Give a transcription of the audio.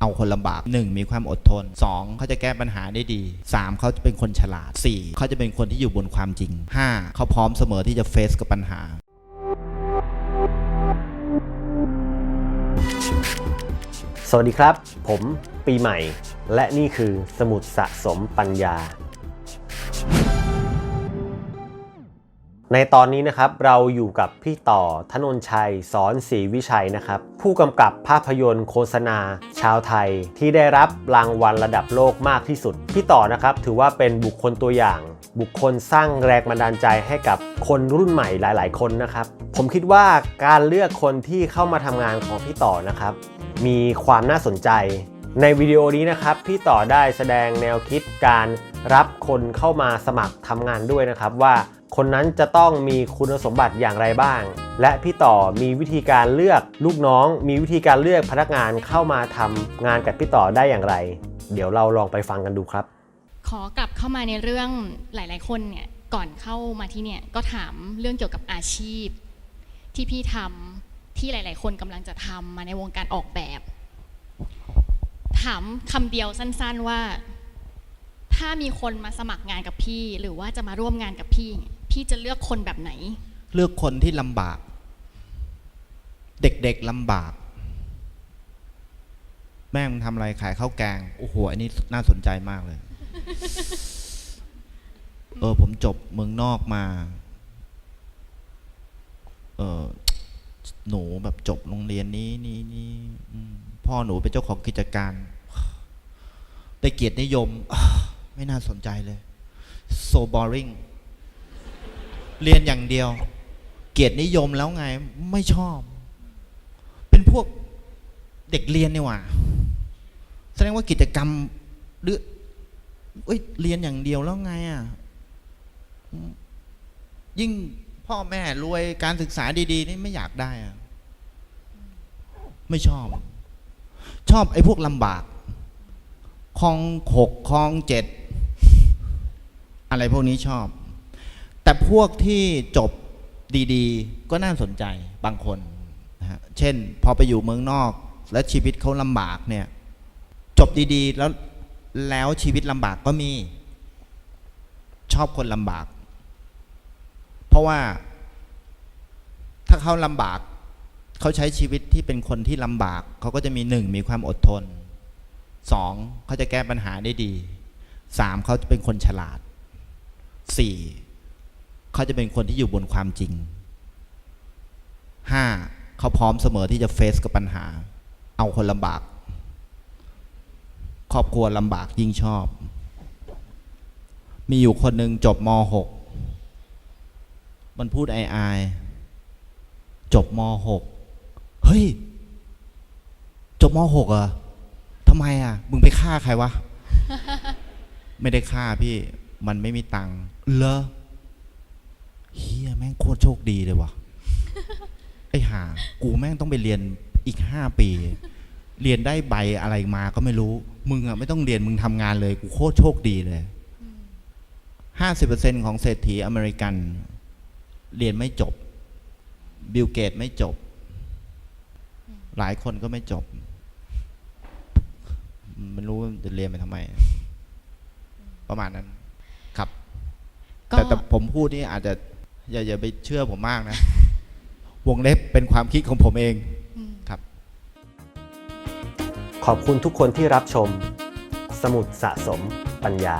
เอาคนลำบาก 1. มีความอดทน 2. เขาจะแก้ปัญหาได้ดี 3. เขาจะเป็นคนฉลาด 4. เขาจะเป็นคนที่อยู่บนความจริง 5. เขาพร้อมเสมอที่จะเฟซกับปัญหา สวัสดีครับ ผมปีใหม่ และนี่คือสมุดสะสมปัญญา ในตอนนี้นะครับเราอยู่กับพี่ต่อธนนชัยสอนศรีวิชัยนะครับ ผู้กำกับภาพยนตร์โฆษณา ชาวไทย ที่ได้รับรางวัลระดับโลกมากที่สุด พี่ต่อนะครับถือว่าเป็นบุคคลตัวอย่าง บุคคลสร้างแรงบันดาลใจให้กับคนรุ่นใหม่หลาย ๆ คนนะครับ ผมคิดว่าการเลือกคนที่เข้ามาทำงานของพี่ต่อนะครับ มีความน่าสนใจ ในวิดีโอนี้นะครับพี่ต่อได้แสดงแนวคิดการรับคนเข้ามาสมัครทำงานด้วยนะครับว่า คนนั้นจะต้องมีคุณสมบัติอย่างไรบ้าง และพี่ต่อมีวิธีการเลือกลูกน้อง มีวิธีการเลือกพนักงานเข้ามาทำงานกับพี่ต่อได้อย่างไร เดี๋ยวเราลองไปฟังกันดูครับ ขอกลับเข้ามาในเรื่องหลาย ๆ คนเนี่ยก่อนเข้ามาที่เนี่ยก็ถามเรื่องเกี่ยวกับอาชีพ ที่พี่ทำที่หลาย ๆ คนกำลังจะทำมาในวงการออกแบบ ถามคำเดียวสั้น ๆ ว่า ถ้ามีคนมาสมัครงานกับพี่ หรือว่าจะมาร่วมงานกับพี่ พี่จะเลือกคนแบบไหน เลือกคนที่ลำบาก เด็กๆลำบาก แม่งทำอะไรขายข้าวแกงโอ้โหอันนี้น่าสนใจมากเลย เออ ผมจบเมืองนอกมา เออหนูแบบจบโรงเรียนนี้นี่นี่อืมพ่อหนูเป็นเจ้าของกิจการได้เกียรตินิยม ไม่น่าสนใจเลย so boring เรียนอย่างเดียว เกียรตินิยมแล้วไงไม่ชอบ เป็นพวกเด็กเรียนนี่หว่า แสดงว่ากิจกรรมหรือเอ้ยเรียนอย่างเดียวแล้วไงอะยิ่งพ่อแม่รวยการศึกษาดีๆ นี่ไม่อยากได้อะไม่ชอบ ชอบไอ้พวกลำบากคลองหกคลองเจ็ดอะไรพวกนี้ชอบ แต่พวกที่จบดีๆ ก็น่าสนใจบางคนนะฮะเช่น พอไปอยู่เมืองนอก แล้วชีวิตเขาลำบากเนี่ย จบดีๆ แล้วแล้วชีวิตลำบากก็มี ชอบคนลำบาก เพราะว่าถ้าเขาลำบากเขาใช้ชีวิตที่เป็นคนที่ลำบาก เขาก็จะมีหนึ่งมีความอดทนสองเขาจะแก้ปัญหาได้ดีสามเขาจะเป็นคนฉลาดสี่ เขาจะเป็นคนที่อยู่บนความจริงห้าเขาพร้อมเสมอที่จะเฟซกับปัญหา เอาคนลำบาก ครอบครัวลำบากยิ่งชอบ มีอยู่คนหนึ่งจบม .6 มันพูดอายๆจบม .6 เฮ้ย จบม .6 เหรอทำไมอะ มึงไปฆ่าใครวะ ไม่ได้ฆ่าพี่ มันไม่มีตังค์ เหรอ เฮียแม่งโคตรโชคดีเลยวะไอ้ห่ากูแม่งต้องไปเรียนอีกห้าปี เรียนได้ใบอะไรมาก็ไม่รู้ มึงอะไม่ต้องเรียนมึงทำงานเลย กูโคตรโชคดีเลยห้าสิบเปอร์เซ็นของเศรษฐีอเมริกัน เรียนไม่จบ บิลเกตไม่จบ หลายคนก็ไม่จบ มันรู้ว่าจะเรียนไปทำไม ประมาณนั้น ครับก็แต่แต่ผมพูดนี่อาจจะ อย่าอย่าไปเชื่อผมมากนะ วงเล็บเป็นความคิดของผมเองอืมครับ ขอบคุณทุกคนที่รับชม สมุดสะสมปัญญา